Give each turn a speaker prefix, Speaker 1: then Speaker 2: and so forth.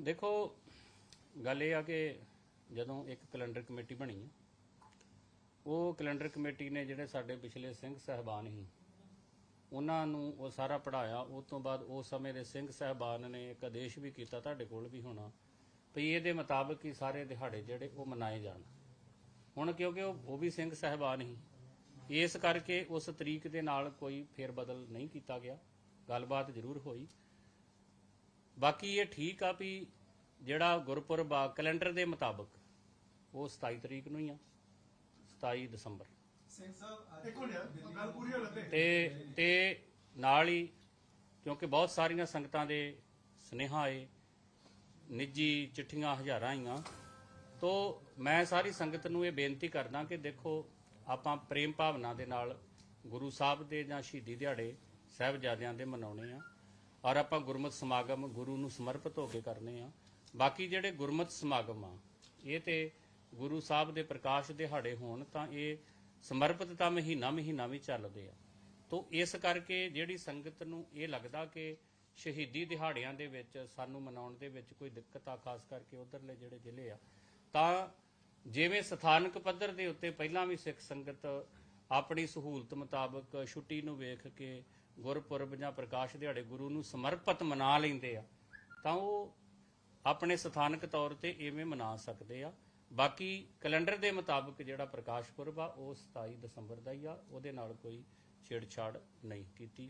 Speaker 1: ਦੇਖੋ, ਗੱਲ ਇਹ ਆ ਕਿ ਜਦੋਂ ਇੱਕ ਕੈਲੰਡਰ ਕਮੇਟੀ ਬਣੀ, ਉਹ ਕੈਲੰਡਰ ਕਮੇਟੀ ਨੇ ਜਿਹੜੇ ਸਾਡੇ ਪਿਛਲੇ ਸਿੰਘ ਸਹਿਬਾਨ ਸੀ, ਉਹਨਾਂ ਨੂੰ ਉਹ ਸਾਰਾ ਪੜਾਇਆ ਉਸ ਤੋਂ ਬਾਅਦ ਉਸ ਸਮੇਂ ਦੇ ਸਿੰਘ ਸਹਿਬਾਨ ਨੇ ਇੱਕ ਆਦੇਸ਼ ਵੀ ਕੀਤਾ ਤੁਹਾਡੇ ਕੋਲ ਵੀ ਹੋਣਾ, ਵੀ ਇਹਦੇ ਮੁਤਾਬਕ ਹੀ ਸਾਰੇ ਦਿਹਾੜੇ ਜਿਹੜੇ ਉਹ ਮਨਾਏ ਜਾਣ। ਹੁਣ ਕਿਉਂਕਿ ਉਹ ਉਹ ਵੀ ਸਿੰਘ ਸਹਿਬਾਨ ਹੀ ਇਸ ਕਰਕੇ ਉਸ ਤਰੀਕ ਦੇ ਨਾਲ ਕੋਈ ਫੇਰ ਬਦਲ ਨਹੀਂ ਕੀਤਾ ਗਿਆ। ਗੱਲਬਾਤ ਜ਼ਰੂਰ ਹੋਈ। ਬਾਕੀ ਇਹ ਠੀਕ ਆ ਵੀ ਜਿਹੜਾ ਗੁਰਪੁਰਬ ਆ ਕੈਲੰਡਰ ਦੇ ਮੁਤਾਬਕ ਉਹ 27 ਤਰੀਕ ਨੂੰ ਹੀ ਆ 27 ਦਸੰਬਰ।
Speaker 2: ਸਿੰਘ ਸਾਹਿਬ ਇੱਕ ਮਿੰਟ ਯਾਰ ਗੱਲ ਪੂਰੀ ਹੋ ਲੱਤੇ
Speaker 1: ਤੇ ਤੇ ਨਾਲ ਹੀ ਕਿਉਂਕਿ ਬਹੁਤ ਸਾਰੀਆਂ ਸੰਗਤਾਂ ਦੇ ਸੁਨੇਹਾ ਆਏ ਨਿੱਜੀ ਚਿੱਠੀਆਂ ਹਜ਼ਾਰਾਂ ਆਈਆਂ ਤੋਂ ਮੈਂ ਸਾਰੀ ਸੰਗਤ ਨੂੰ ਇਹ ਬੇਨਤੀ ਕਰਦਾ ਕਿ ਦੇਖੋ ਆਪਾਂ ਪ੍ਰੇਮ ਭਾਵਨਾ ਦੇ ਨਾਲ ਗੁਰੂ ਸਾਹਿਬ ਦੇ ਜਾਂ ਸ਼ਹੀਦੀ ਦਿਹਾੜੇ ਸਾਹਿਬਜ਼ਾਦਿਆਂ ਦੇ ਮਨਾਉਣੇ ਆ। ਔਰ ਆਪਾਂ ਗੁਰਮਤਿ ਸਮਾਗਮ ਗੁਰੂ ਨੂੰ ਸਮਰਪਿਤ ਹੋ ਕੇ ਕਰਨੇ ਆ। ਬਾਕੀ ਜਿਹੜੇ ਗੁਰਮਤਿ ਸਮਾਗਮ ਆ, ਇਹ ਤੇ ਗੁਰੂ ਸਾਹਿਬ ਦੇ ਪ੍ਰਕਾਸ਼ ਦਿਹਾੜੇ ਹੋਣ ਤਾਂ ਇਹ ਸਮਰਪਿਤ ਤਾਂ ਮਹੀਨਾ ਮਹੀਨਾ ਵੀ ਚੱਲਦੇ ਆ। ਤੋਂ ਇਸ ਕਰਕੇ ਜਿਹੜੀ ਸੰਗਤ ਨੂੰ ਇਹ ਲੱਗਦਾ ਕਿ ਸ਼ਹੀਦੀ ਦਿਹਾੜਿਆਂ ਦੇ ਵਿੱਚ, ਸਾਨੂੰ ਮਨਾਉਣ ਦੇ ਵਿੱਚ ਕੋਈ ਦਿੱਕਤ ਆ, ਖਾਸ ਕਰਕੇ ਉਧਰਲੇ ਜਿਹੜੇ ਜ਼ਿਲ੍ਹੇ ਆ, ਤਾਂ ਜਿਵੇਂ ਸਥਾਨਕ ਪੱਧਰ ਦੇ ਉੱਤੇ ਪਹਿਲਾਂ ਵੀ ਸਿੱਖ ਸੰਗਤ ਆਪਣੀ ਸਹੂਲਤ ਮੁਤਾਬਕ ਛੁੱਟੀ ਨੂੰ ਵੇਖ ਕੇ ਗੁਰਪੁਰਬ ਜਾਂ ਪ੍ਰਕਾਸ਼ ਦਿਹਾੜੇ ਗੁਰੂ ਨੂੰ ਸਮਰਪਿਤ ਮਨਾ ਲੈਂਦੇ ਆ, ਤਾਂ ਉਹ ਆਪਣੇ ਸਥਾਨਕ ਤੌਰ ਤੇ ਇਵੇਂ ਮਨਾ ਸਕਦੇ ਆ। ਬਾਕੀ ਕੈਲੰਡਰ ਦੇ ਮੁਤਾਬਕ ਜਿਹੜਾ ਪ੍ਰਕਾਸ਼ ਪੁਰਬ ਆ, ਉਹ 27 ਦਸੰਬਰ ਦਾ ਹੀ ਆ, ਉਹਦੇ ਨਾਲ ਕੋਈ ਛੇੜਛਾੜ ਨਹੀਂ ਕੀਤੀ।